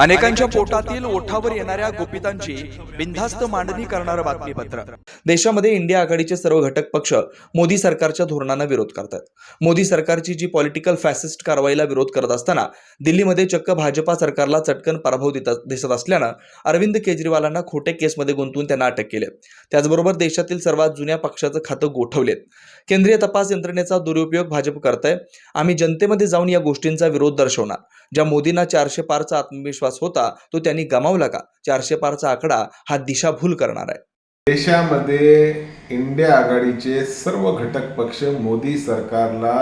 अनेकांच्या पोटातील ओठावर येणाऱ्या गोपितांची बिनधास्त मांडणी करणारं बातमीपत्र. देशामध्ये इंडिया आघाडीचे सर्व घटक पक्ष मोदी सरकारच्या धोरणांना विरोध करतात. मोदी सरकारची जी पॉलिटिकल फॅसिस्ट कारवाईला विरोध करत असताना दिल्लीमध्ये चक्क भाजपा सरकारला चटकन पराभव दिसत असल्यानं अरविंद केजरीवालांना खोटे केसमध्ये गुंतवून त्यांना अटक केली. त्याचबरोबर देशातील सर्वात जुन्या पक्षाचं खातं गोठवलेत. केंद्रीय तपास यंत्रणेचा दुरुपयोग भाजप करत आहे आम्ही जनतेमध्ये जाऊन या गोष्टींचा विरोध दर्शवणार. ज्या मोदींना चारशे पारचा आत्मविश्वास होता तो त्यांनी गमावला का? चारशे पारचा आकडा हा दिशाभूल करणार आहे. देशामध्ये इंडिया आघाडीचे सर्व घटक पक्ष मोदी सरकारला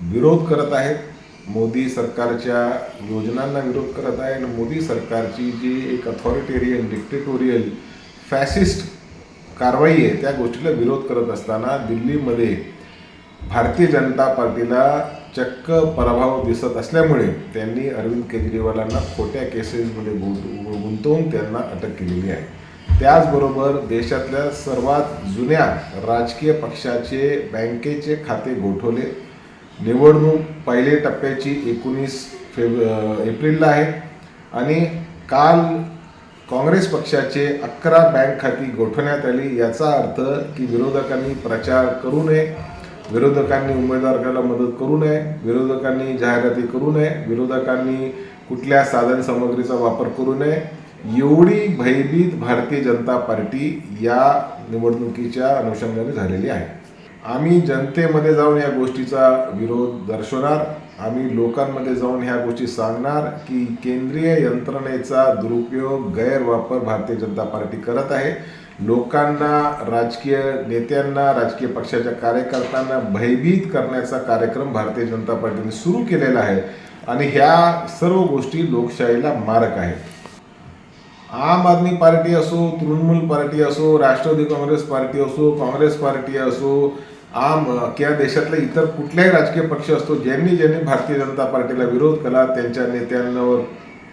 विरोध करत आहेत. मोदी सरकारच्या योजनांना विरोध करत आहे आणि मोदी सरकारची जी एक अथॉरिटेरियन डिक्टेटोरियल फॅसिस्ट कारवाई आहे त्या गोष्टीला विरोध करत असताना दिल्लीमध्ये भारतीय जनता पार्टीला चक्क पराभव दिसत असल्यामुळे त्यांनी अरविंद केजरीवालांना खोट्या केसेसमध्ये गुंत- गुंतवून त्यांना अटक केलेली आहे. त्याचबरोबर देशातल्या सर्वात जुन्या राजकीय पक्षाचे बँकेचे खाते गोठवले. निवडणूक पहिल्या टप्प्याची एकोणीस फेब एप्रिलला आहे. आणि काल काँग्रेस पक्षाचे अकरा बँक खाती गोठवण्यात आली. याचा अर्थ की विरोधकांनी प्रचार करू नये. विरोधकांनी उमेदवाराला मदत करू नये विरोधकांनी जाहिराती करू नये विरोधकांनी कुठल्या साधन सामग्रीचा वापर करू नये. एवढी भयभीत भारतीय जनता पार्टी या निवडणुकीच्या अनुषंगाने झालेली आहे. आम्ही जनतेमध्ये जाऊन या गोष्टीचा विरोध दर्शवणार आम्ही लोकांमध्ये जाऊन ह्या गोष्टी सांगणार की केंद्रीय यंत्रणेचा दुरुपयोग गैरवापर भारतीय जनता पार्टी करत आहे. लोकांना राजकीय नेत्यांना राजकीय पक्षाच्या कार्यकर्त्यांना भयभीत करण्याचा कार्यक्रम भारतीय जनता पार्टीने सुरू केलेला आहे. आणि ह्या सर्व गोष्टी लोकशाहीला मारक आहेत. आम आदमी पार्टी असो तृणमूल पार्टी असो राष्ट्रवादी काँग्रेस पार्टी असो काँग्रेस पार्टी असो आम किंवा देशातले इतर कुठल्याही राजकीय पक्ष असतो ज्यांनी ज्यांनी भारतीय जनता पार्टीला विरोध केला त्यांच्या नेत्यांवर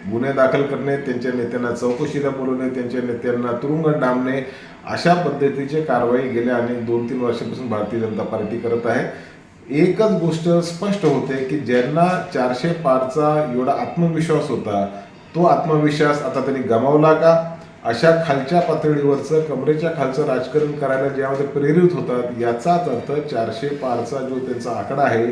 गुन्हे दाखल करणे त्यांच्या नेत्यांना चौकशीला बोलवणे त्यांच्या नेत्यांना तुरुंगात डांबणे अशा पद्धतीचे कारवाई गेल्या अनेक दोन तीन वर्षापासून भारतीय जनता पार्टी करत आहे. एकच गोष्ट स्पष्ट होते की ज्यांना चारशे पारचा एवढा आत्मविश्वास होता तो आत्मविश्वास आता त्यांनी गमावला का? अशा खालच्या पातळीवरचं कमरेच्या खालचं राजकारण करायला ज्यामध्ये प्रेरित होतात याचाच अर्थ चारशे पारचा जो त्यांचा आकडा आहे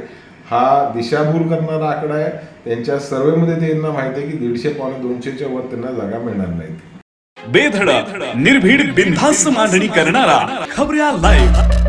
हा दिशाभूल करणारा आकडा आहे. त्यांच्या सर्वेमध्ये त्यांना माहिती आहे की दीडशे पावणे दोनशेच्या वर त्यांना जागा मिळणार नाहीत बेधडक निर्भीड बिनधास्त मांडणी करणारा खबऱ्या लाईव्ह